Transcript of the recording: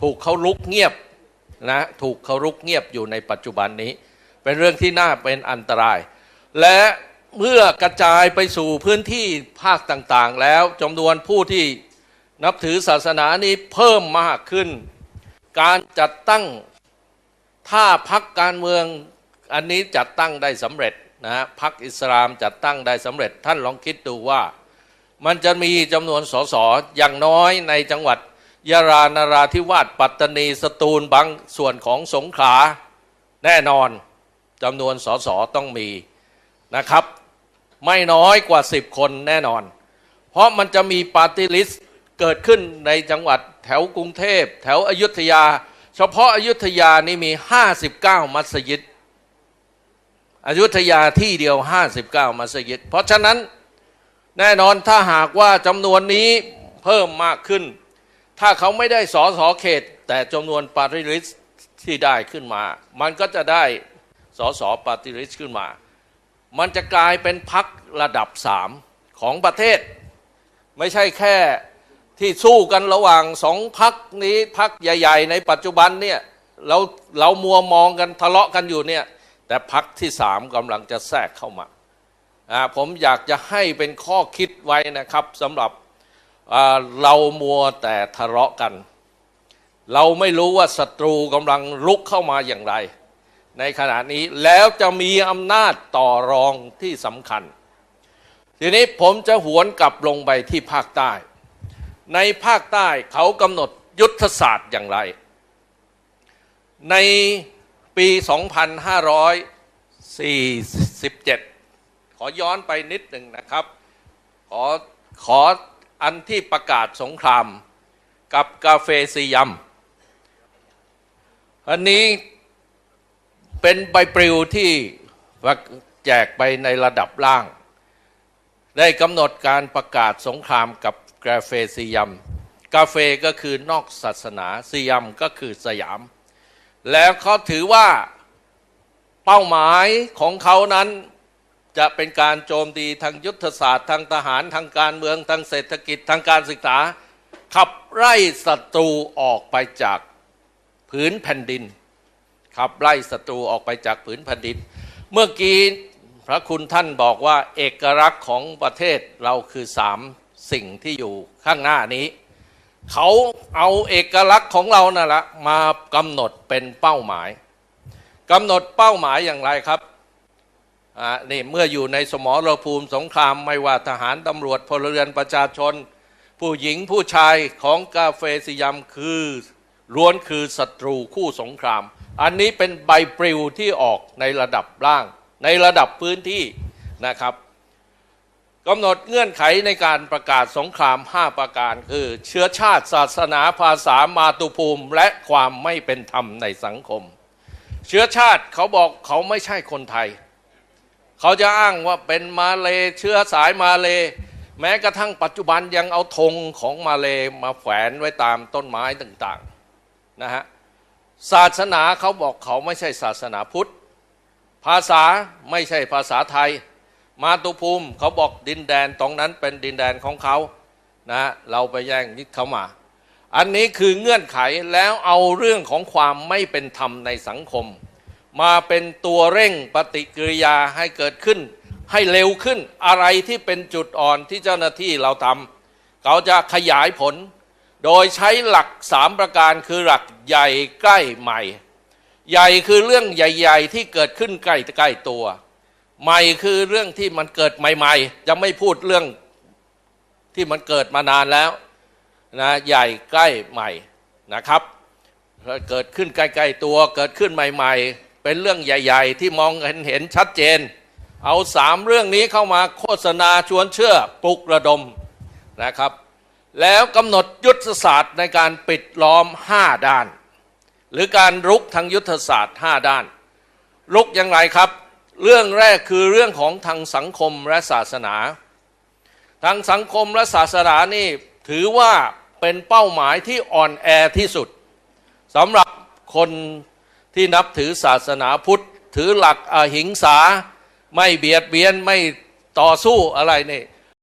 ถูกเขาลุกเงียบนะถูกเขาลุกเงียบอยู่ในปัจจุบันนี้ เป็นเรื่องที่น่าเป็นอันตราย และเมื่อกระจายไปสู่พื้นที่ภาคต่างๆ แล้วจำนวนผู้ที่นับถือศาสนานี้เพิ่มมากขึ้น การจัดตั้งถ้าพักการเมืองอันนี้จัดตั้งได้สำเร็จนะฮะพักอิสลามจัดตั้งได้สำเร็จท่านลองคิดดูว่า มันจะมีจำนวนสสอย่างน้อยในจังหวัด ยะรานาราธิวาสปัตตานีสตูลบางส่วนของสงขลาแน่นอนจำนวนสสต้องมีนะครับ ไม่น้อยกว่า 10 คนแน่นอน เพราะมันจะมีปาร์ตี้ลิสต์เกิดขึ้นในจังหวัดแถวกรุงเทพ แถวอยุธยา เฉพาะอายุธยานี่มี 59 มัสยิดอยุธยาที่เดียว 59 มัสยิดเพราะฉะนั้นแน่นอนถ้าหากว่าจำนวนนี้เพิ่มมากขึ้น ถ้าเขาไม่ได้สอสอเขต แต่จำนวนปาร์ตี้ลิสต์ที่ได้ขึ้นมา มันก็จะได้สอสอปาร์ตี้ลิสต์ขึ้นมา มันจะกลายเป็นพักระดับสามของประเทศ ไม่ใช่แค่ที่สู้กันระหว่างสองพักนี้พักใหญ่ ๆ ในปัจจุบันเนี่ยเราเรามัวมองกันทะเลาะกันอยู่เนี่ยแต่พักที่สามกำลังจะแทรกเข้ามาผมอยากจะให้เป็นข้อคิดไว้นะครับสำหรับ เรามัวแต่ทะเลาะกัน เราไม่รู้ว่าศัตรูกำลังลุกเข้ามาอย่างไร ในขณะนี้แล้วจะมีอำนาจต่อรองที่สำคัญ ทีนี้ผมจะหวนกลับลงไปที่ภาคใต้ ในภาคใต้เขากำหนดยุทธศาสตร์อย่างไร ในปี 2547 ขอย้อนไปนิดหนึ่งนะครับ ขอขอ อันที่ประกาศสงครามกับกาเฟซียัมอันนี้เป็นใบปลิวที่แจกไปในระดับล่าง ได้กำหนดการประกาศสงครามกับกาเฟซียัมกาเฟก็คือนอกศาสนาซียัมก็คือสยาม แล้วเขาถือว่าเป้าหมายของเขานั้น จะเป็นการโจมตีทางยุทธศาสตร์ทางทหารทางการเมืองทางเศรษฐกิจทางการศึกษา ขับไล่ศัตรูออกไปจากผืนแผ่นดิน ขับไล่ศัตรูออกไปจากผืนแผ่นดิน เมื่อกี้พระคุณท่านบอกว่าเอกลักษณ์ของประเทศเราคือสามสิ่งที่อยู่ข้างหน้านี้ เขาเอาเอกลักษณ์ของเรานั่นแหละมากำหนดเป็นเป้าหมายกำหนดเป้าหมายอย่างไรครับ นี่เมื่ออยู่ในสมรภูมิสงครามไม่ว่าทหารตำรวจพลเรือนประชาชน ผู้หญิงผู้ชายของกาเฟสยัมคือล้วนคือศัตรูคู่สงคราม อันนี้เป็นใบปลิวที่ออกในระดับล่าง ในระดับพื้นที่นะครับกำหนดเงื่อนไขในการประกาศสงคราม 5 ประการ คือ เชื้อชาติศาสนาภาษามาตุภูมิ และความไม่เป็นธรรมในสังคม เชื้อชาติเขาบอกเขาไม่ใช่คนไทย เขาจะอ้างว่าเป็นมาเลเชื้อสายมาเล แม้กระทั่งปัจจุบันยังเอาธงของมาเลมาแฝนไว้ตามต้นไม้ต่างๆนะฮะศาสนาเขาบอกเขาไม่ใช่ศาสนาพุทธ ภาษาไม่ใช่ภาษาไทย มาตุภูมิเขาบอกดินแดนตรงนั้นเป็นดินแดนของเขานะเราไปแย่งยึดเขามา อันนี้คือเงื่อนไขแล้วเอาเรื่องของความไม่เป็นธรรมในสังคม มาเป็นตัวเร่งปฏิกิริยาให้เกิดขึ้น ให้เร็วขึ้นอะไรที่เป็นจุดอ่อนที่เจ้าหน้าที่เราทำเขาจะขยายผล โดยใช้หลักสามประการคือหลักใหญ่ใกล้ใหม่ ใหญ่คือเรื่องใหญ่ ๆ ที่เกิดขึ้นใกล้ใกล้ตัว ใหม่คือเรื่องที่มันเกิดใหม่ ๆ จะไม่พูดเรื่องที่มันเกิดมานานแล้วนะใหญ่ใกล้ใหม่นะครับ เกิดขึ้นใกล้ๆตัวเกิดขึ้นใหม่ ๆ เป็นเรื่องใหญ่ ๆ ที่มองเห็นเห็นชัดเจน เอาสามเรื่องนี้เข้ามาโฆษณาชวนเชื่อปลุกระดมนะครับ แล้วกำหนดยุทธศาสตร์ในการปิดล้อม 5 ด้าน หรือการรุกทางยุทธศาสตร์ 5 ด้าน รุกอย่างไรครับ เรื่องแรกคือเรื่องของทางสังคมและศาสนา ทางสังคมและศาสนานี่ถือว่าเป็นเป้าหมายที่อ่อนแอที่สุดสำหรับคน ที่นับถือศาสนาพุทธ ถือหลักอหิงสา ไม่เบียดเบียนไม่ต่อสู้อะไรนี่